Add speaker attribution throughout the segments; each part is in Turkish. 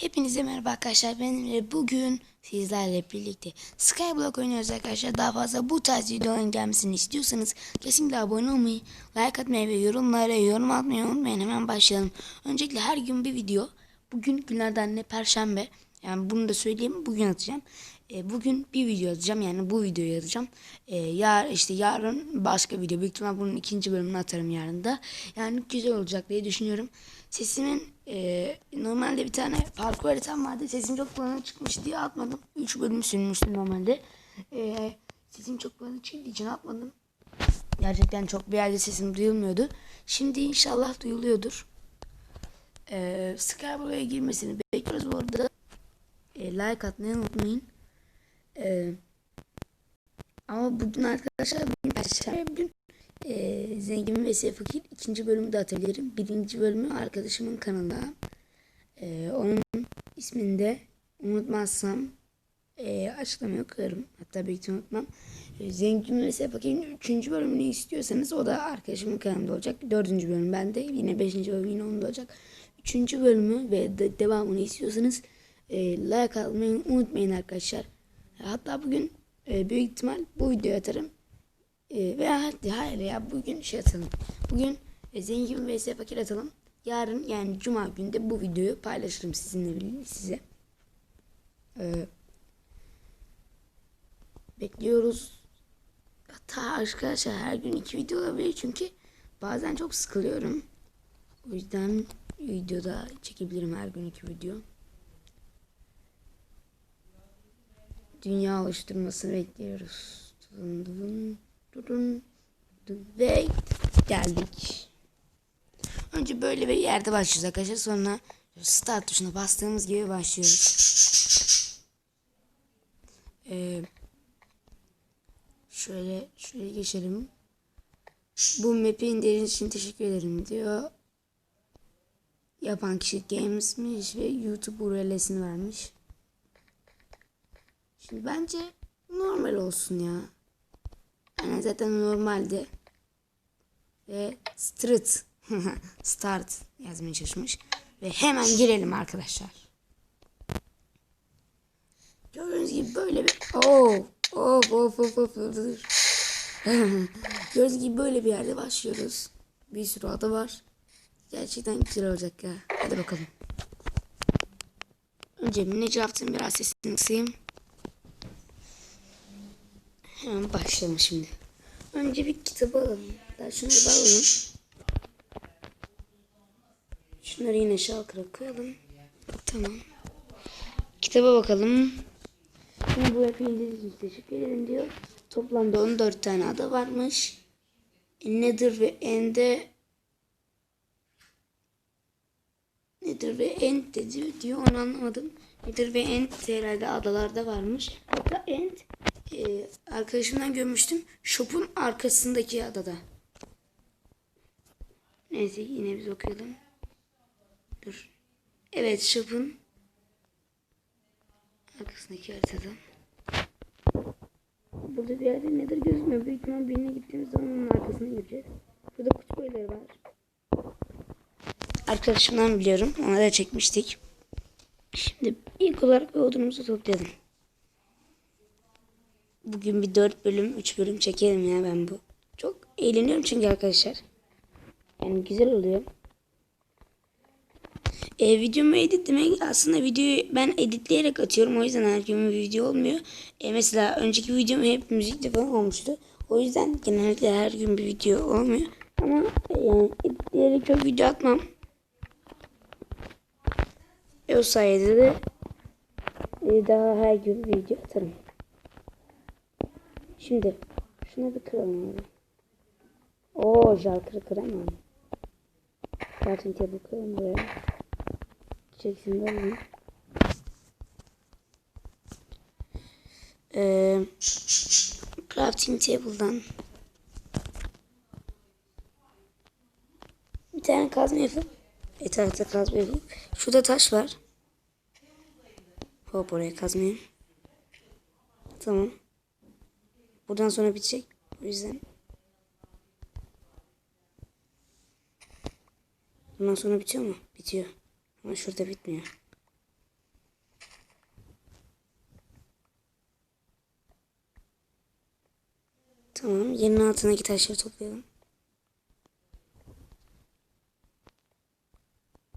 Speaker 1: Hepinize merhaba arkadaşlar. Ben Emre. Bugün sizlerle birlikte Skyblock oynuyoruz arkadaşlar. Daha fazla bu tarz videoların gelmesini istiyorsanız kesinlikle abone olmayı, like atmayı ve yorumlara yorum atmayı unutmayın. Hemen başlayalım. Öncelikle her gün bir video. Bugün günlerden ne? Perşembe. Yani bunu da söyleyeyim. Bugün atacağım. E, bugün bir video atacağım. Yani bu videoyu atacağım. E, yar, işte yarın başka video. Büyük ihtimal bunun ikinci bölümünü atarım yarın da. Yani güzel olacak diye düşünüyorum. Sesimin e, normalde bir tane parkur haritam vardı. Sesim çok bulanık çıkmış diye atmadım. 3 bölüm sürmüştüm normalde. E, sesim çok bulanık çıktığı için atmadım. Gerçekten çok bir yerde sesim duyulmuyordu. Şimdi inşallah duyuluyordur. E, Skyblock'a girmesini bekliyoruz bu arada. E, like atmayı unutmayın. E, ama bugün arkadaşlar bugün perşembe bugün e, Zengin ve Fakir ikinci bölümü de atabilirim. Birinci bölümü arkadaşımın kanalında. E, onun ismini de unutmazsam e, açıklamaya koyarım. Hatta ihtimalle unutmam. E, Zengin ve Fakir'in üçüncü bölümünü istiyorsanız o da arkadaşımın kanalında olacak. Dördüncü bölüm bende. Yine beşinci bölüm yine onda olacak. Üçüncü bölümü ve de, devamını istiyorsanız e, like atmayı unutmayın arkadaşlar. Hatta bugün e, büyük ihtimal bu videoyu atarım. E, veya hadi hayır ya bugün şey atalım. Bugün e, zengin vs fakir atalım. Yarın yani cuma günde bu videoyu paylaşırım sizinle size. E, bekliyoruz. Hatta arkadaşlar her gün iki video olabilir çünkü bazen çok sıkılıyorum. O yüzden videoda çekebilirim her gün iki video. Dünya oluşturmasını bekliyoruz. Dun dun dun dun ve geldik. Önce böyle bir yerde başlıyoruz arkadaşlar. Sonra start tuşuna bastığımız gibi başlıyoruz. Ee, şöyle şöyle geçelim. Bu map'i indirdiğiniz için teşekkür ederim diyor. Yapan kişi Games'miş ve YouTube URL'sini vermiş. Şimdi bence normal olsun ya. Yani zaten normalde. Ve start. Start yazmaya çalışmış. Ve hemen girelim arkadaşlar. Gördüğünüz gibi böyle bir... Oh, of of of of. Gördüğünüz gibi böyle bir yerde başlıyoruz. Bir sürü adı var. Gerçekten güzel olacak ya. Hadi bakalım. Önce Minecraft'ın biraz sesini kısayım. Hemen başlayalım şimdi. Önce bir kitabı alalım. Daha şunları da alalım. Şunları yine şalkıra koyalım. Tamam. Kitaba bakalım. Şimdi bu indirdiğiniz için teşekkür ederim diyor. Toplamda 14 tane ada varmış. Nedir ve End'e Nedir ve End dedi diyor onu anlamadım. Nedir ve End herhalde adalarda varmış. Hatta End e, arkadaşımdan görmüştüm. Shop'un arkasındaki adada. Neyse yine biz okuyalım. Dur. Evet Shop'un arkasındaki haritada. Burada bir yerde nedir gözükmüyor. Büyük ihtimal birine gittiğimiz zaman onun arkasına gireceğiz. Burada kutu boyları var. Arkadaşımdan biliyorum. Ona da çekmiştik. Şimdi ilk olarak bir toplayalım. Bugün bir 4 bölüm 3 bölüm çekelim ya ben bu. Çok eğleniyorum çünkü arkadaşlar. Yani güzel oluyor. E, videomu editlemek aslında videoyu ben editleyerek atıyorum. O yüzden her gün bir video olmuyor. E, mesela önceki videom hep müzikli falan olmuştu. O yüzden genellikle her gün bir video olmuyor. Ama e, yani editleyerek çok video atmam. E, o sayede de e, daha her gün video atarım. Şimdi şunu bir kıralım abi. Oo jalkırı kıramam. Crafting table kıralım buraya. Çeksin de alayım. Ee, crafting table'dan bir tane kazma yapıp etrafta kazma yapıp şurada taş var. Hop oraya kazmayayım. Tamam. Buradan sonra bitecek. O yüzden. Bundan sonra bitiyor mu? Bitiyor. Ama şurada bitmiyor. Tamam. Yerin altındaki taşları toplayalım.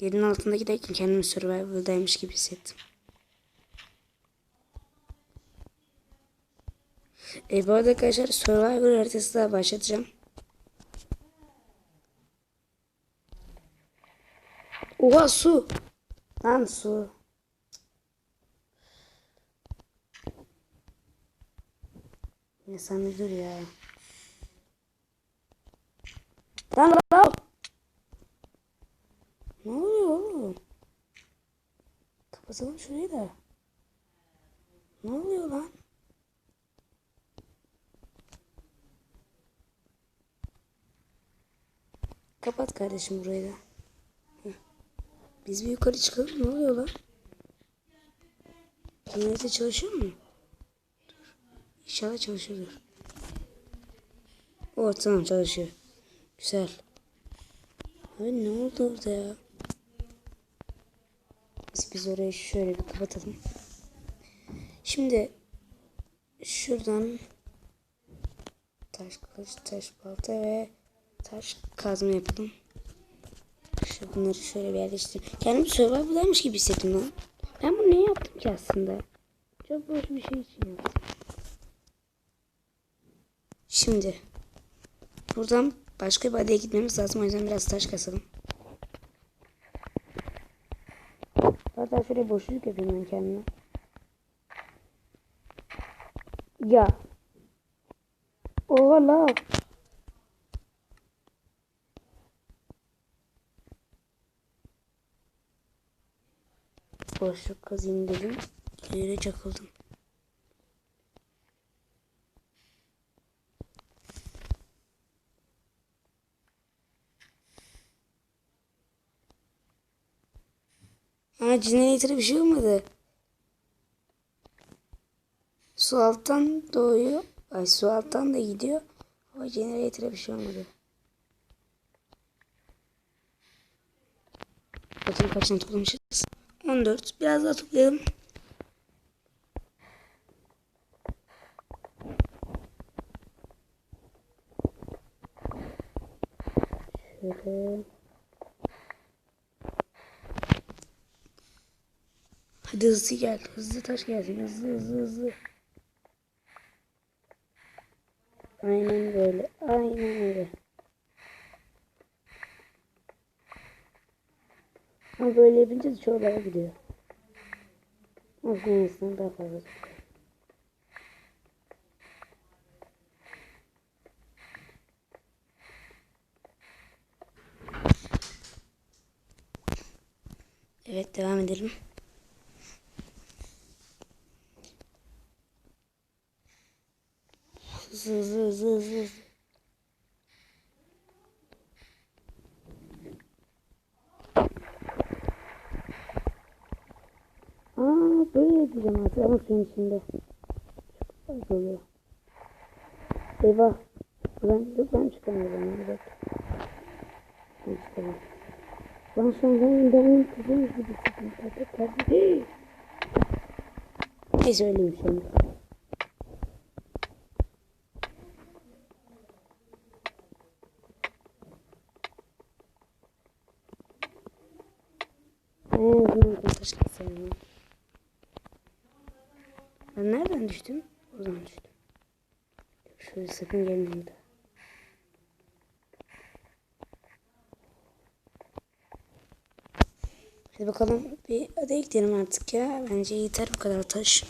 Speaker 1: Yerin altındaki derken kendimi Survivor'daymış gibi hissettim. E, bu arada arkadaşlar Survivor haritası daha başlatacağım. Oha su. Lan su. Ya sen bir dur ya. Lan lan. Ne oluyor oğlum? Kapatalım şurayı da. Ne oluyor lan? Kapat kardeşim burayı da. Biz bir yukarı çıkalım. Ne oluyor lan? Genellikle çalışıyor mu? Dur. İnşallah çalışıyordur. Oh tamam çalışıyor. Güzel. Abi ne oldu orada ya? Biz, biz orayı şöyle bir kapatalım. Şimdi şuradan taş kılıç, taş balta ve taş kazma yapalım. Şu bunları şöyle bir yerleştireyim. Kendimi survival'daymış gibi hissettim lan. Ben bunu niye yaptım ki aslında? Çok boş bir şey için yaptım. Şimdi buradan başka bir adaya gitmemiz lazım. O yüzden biraz taş kasalım. Hatta şöyle boşluk yapayım ben kendime. Ya. Oha la. Boşluk kazayım dedim. Yere çakıldım. Ha generator'a bir şey olmadı. Su alttan doğuyor. Ay su alttan da gidiyor. Ama generator'a bir şey olmadı. Bakayım kaç tane toplamışız. 14. Biraz daha toplayalım. Şöyle. Hadi hızlı gel. Hızlı taş gelsin. Hızlı hızlı hızlı. Aynen böyle. Aynen öyle. Ama böyle yapınca da çoğulara gidiyor. Olsun insan daha fazla. Evet devam edelim. Hızlı hızlı hızlı hızlı. Yapacağım artık ama suyun içinde. Çok oluyor. Eyvah. Ben, dur ben çıkamıyorum. Bir dakika. Ben çıkamam. Lan şu an ben benim kızım gibi hissettim. Tabii tabii. Neyse öyleyim şimdi. Azından taş keselim. Ben nereden düştüm? Oradan düştüm. Şöyle sakın gelmeyin de. Hadi bakalım bir adaya gidelim artık ya. Bence yeter bu kadar taş.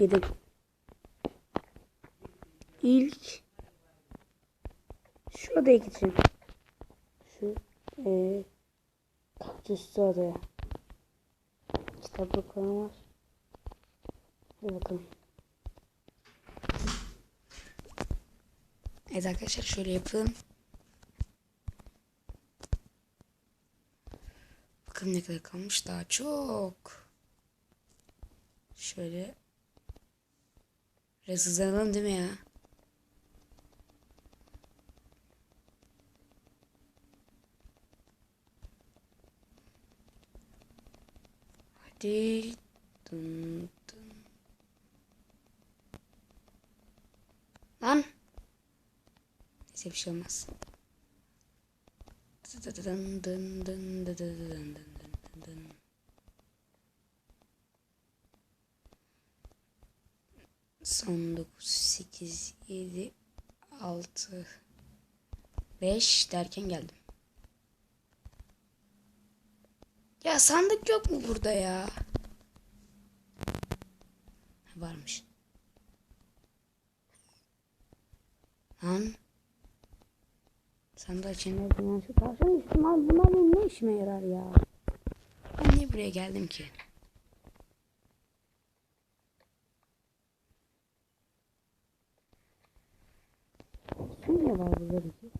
Speaker 1: Yedim. İlk şu adaya gideceğim. Şu eee kaktüslü adaya. Kitaplık falan var. Hadi bakalım. Evet arkadaşlar şöyle yapalım. Bakalım ne kadar kalmış daha çok. Şöyle. Biraz hızlanalım değil mi ya? Hadi. Dın dın. Lan. Neyse bir şey olmaz. Son 9, 8, 7, 6, 5 derken geldim. Ya sandık yok mu burada ya? Lan. İçinde bunlar şu tavşan ihtimal bunlar benim ne işime yarar ya? Ben niye buraya geldim ki? Su niye var burada peki?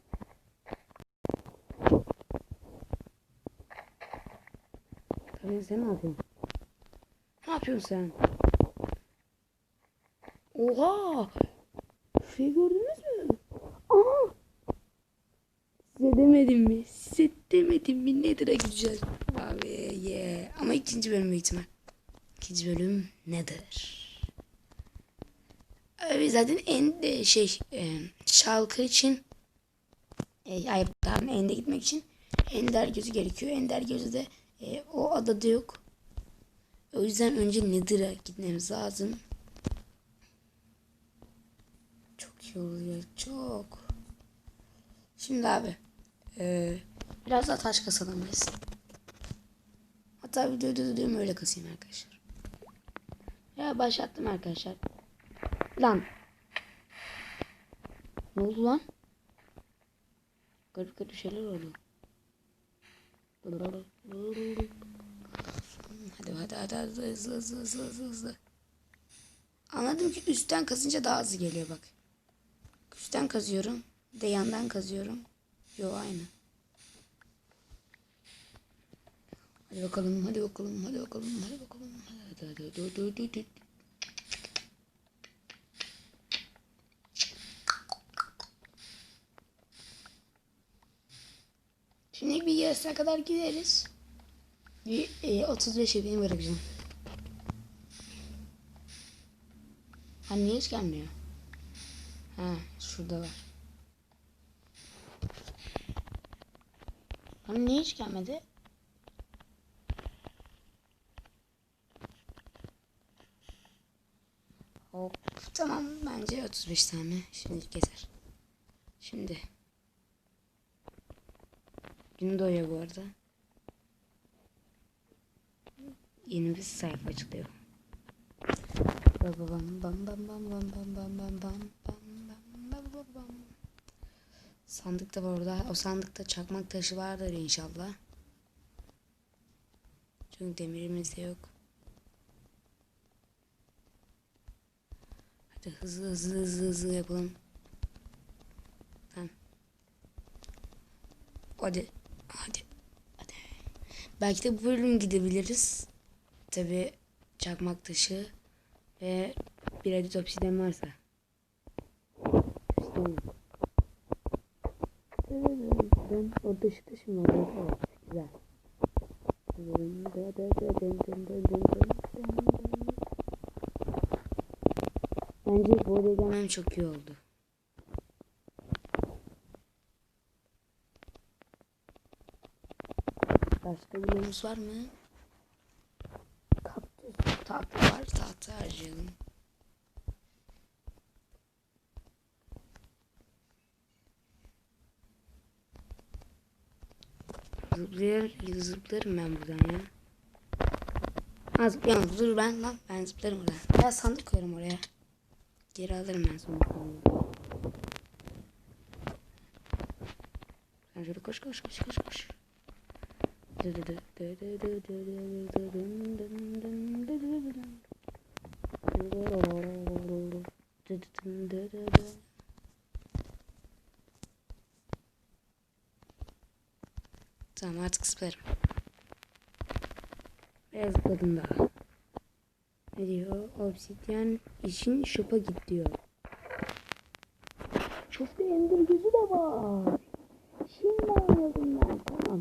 Speaker 1: Tabii sen ne yapıyorsun? Ne yapıyorsun sen? Oha! Şey gördünüz? Demedim mi? Size demedim mi? Nether'a gideceğiz. Abi ye. Ama ikinci bölüm büyük ihtimal. İkinci bölüm Nether. Abi zaten en de şey e, şalkı için e, ay pardon ende gitmek için ender gözü gerekiyor. Ender gözü de e, o adada yok. O yüzden önce Nether'a gitmemiz lazım. Çok iyi oluyor. Çok. Şimdi abi. Biraz daha taş kasalım biz. Hatta videoyu durduruyorum öyle kasayım arkadaşlar. Ya başlattım arkadaşlar. Lan. Ne oldu lan? Garip garip şeyler oldu. Hadi hadi hadi, hadi hızlı hızlı hızlı hızlı hızlı. Anladım ki üstten kazınca daha hızlı geliyor bak. Üstten kazıyorum. Bir de yandan kazıyorum. Yo aynı. Hadi bakalım, hadi bakalım, hadi bakalım, hadi bakalım. Hadi hadi hadi hadi hadi. hadi. Şimdi bir yarısına kadar gideriz. Bir e, 35 benim bırakacağım. Ha niye hiç gelmiyor? Ha şurada var. Hani niye hiç gelmedi? Hop tamam bence 35 tane şimdi keser. Şimdi. Gün doğuyor bu arada. Yeni bir sayfa açılıyor. Bam bam bam bam bam bam bam bam bam bam bam. Sandık da var orada. O sandıkta çakmak taşı vardır inşallah. Çünkü demirimiz de yok. Hadi hızlı hızlı hızlı hızlı yapalım. Hadi. Hadi. Hadi. Belki de bu bölüm gidebiliriz. Tabi çakmak taşı ve bir adet obsiden varsa. Yok. Ben o dışı dışı mı var? Evet, güzel. Bence araya gelmem çok iyi oldu. Başka bir yolumuz var mı? Kaktüs tahta var. Tahta harcayalım. Zıplayar, zıplarım ben buradan ya. Ha zıplayamam. Dur ben lan. Ben zıplarım buradan. Ya sandık koyarım oraya. Geri alırım ben sonra. Sen şöyle koş koş koş koş koş. Tamam artık zıplarım. Zıpladım daha. Ne diyor? Obsidyen için şopa git diyor. Şopta ender gözü de var. Şimdi anladım ben. Tamam.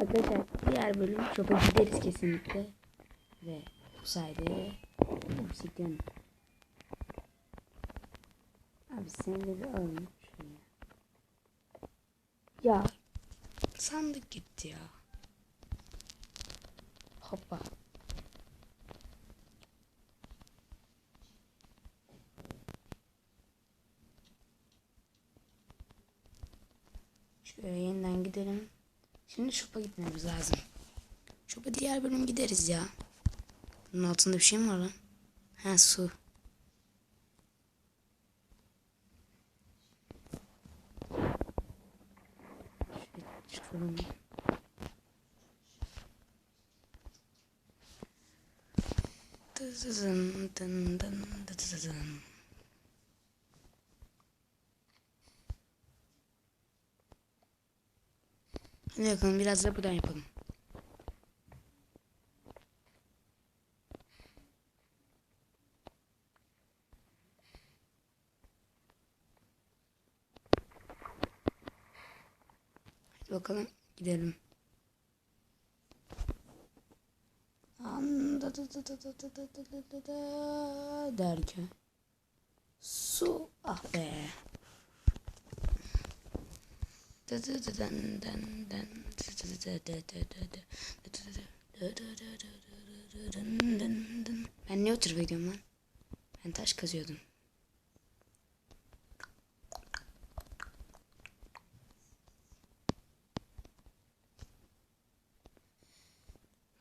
Speaker 1: Arkadaşlar diğer bölüm şopa gideriz kesinlikle. Ve bu sayede obsidyen. Abi seni de bir alalım. Ya sandık gitti ya. Hoppa. Şöyle yeniden gidelim. Şimdi şopa gitmemiz lazım. Şopa diğer bölüm gideriz ya. Bunun altında bir şey mi var lan? Ha su. Şöyle çıkalım. Dın. Hadi bakalım biraz da buradan yapalım. Hadi bakalım gidelim. derken su ah be ben ne oturup gidiyorum lan? Ben taş kazıyordum.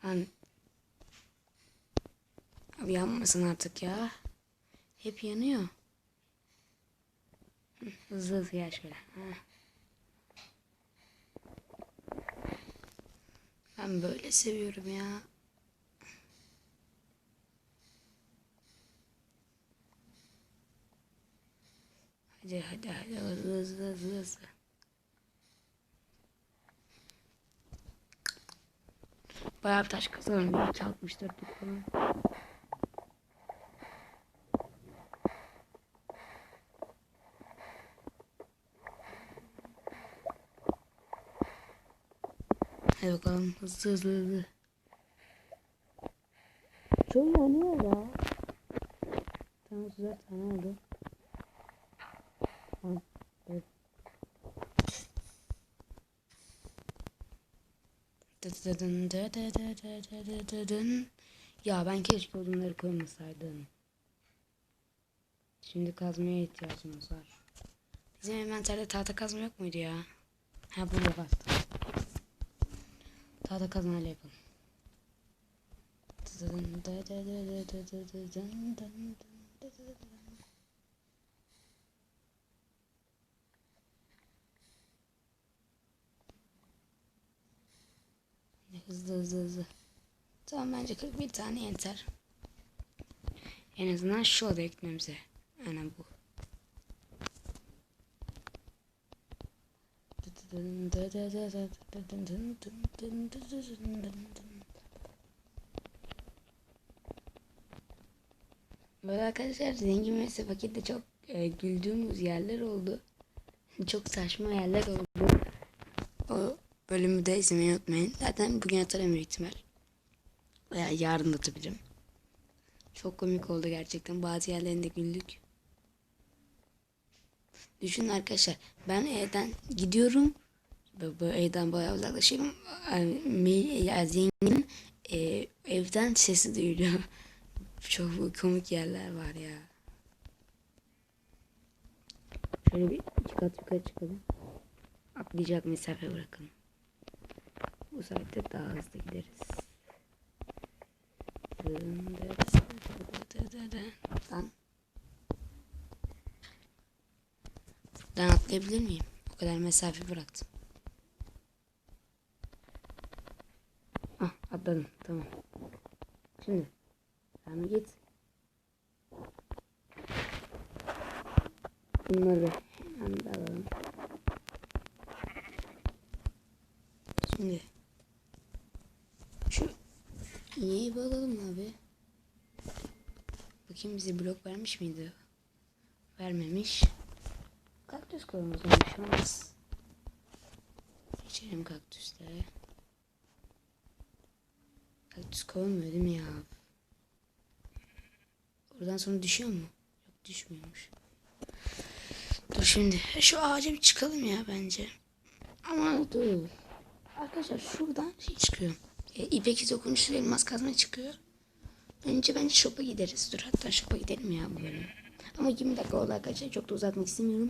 Speaker 1: Lan Abi yanmasın artık ya. Hep yanıyor. Hı, Hızlı hızlı gel şöyle. Ben böyle seviyorum ya. Hadi hadi hadi hızlı hızlı hızlı hızlı. Bayağı bir taş kazanım ya. Çalmıştır falan. Hadi bakalım hızlı hızlı hızlı. Çok yanıyor ya. Tamam güzel tane oldu. Tamam. Evet. Ya ben keşke odunları koymasaydım. Şimdi kazmaya ihtiyacımız var. Bizim inventerde tahta kazma yok muydu ya? Ha burada var. Tahta kazmayla yapalım. Hızlı hızlı hızlı. Tamam bence 41 tane yeter. En azından şu odaya gitmemize. Aynen bu. Böyle arkadaşlar zengin ve paketle çok e, güldüğümüz yerler oldu. çok saçma yerler oldu. O bölümü de izlemeyi unutmayın. Zaten bugün atarım büyük ihtimal. Veya yarın atabilirim. Çok komik oldu gerçekten. Bazı yerlerinde güldük. Düşünün arkadaşlar. Ben evden gidiyorum. Böyle evden bayağı uzaklaşıyorum. Yani, ya zenginin e, evden sesi duyuluyor. Çok komik yerler var ya. Şöyle bir iki kat yukarı çıkalım. Atlayacak mesafe bırakalım. Bu saatte daha hızlı gideriz. Ben atlayabilir miyim? O kadar mesafe bıraktım. Atladım tamam. Şimdi sen git. Bunları hemen de alalım. Şimdi şu iğneyi bakalım abi. Bakayım bize blok vermiş miydi? Vermemiş. Kaktüs koyalım o zaman şu an. Seçelim Kaktüs koymuyor değil mi ya? Oradan sonra düşüyor mu? Yok düşmüyormuş. Dur şimdi şu ağaca bir çıkalım ya bence. Ama dur. Arkadaşlar şuradan şey çıkıyor. E, İpek dokunuşlu elmas kazma çıkıyor. Önce bence shop'a gideriz. Dur hatta shop'a gidelim ya bu bölüm. Ama 20 dakika oldu arkadaşlar. Çok da uzatmak istemiyorum.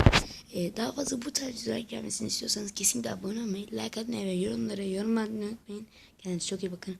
Speaker 1: Ee, daha fazla bu tarz videolar gelmesini istiyorsanız kesinlikle abone olmayı, like atmayı ve yorumlara yorum atmayı unutmayın. Kendinize çok iyi bakın.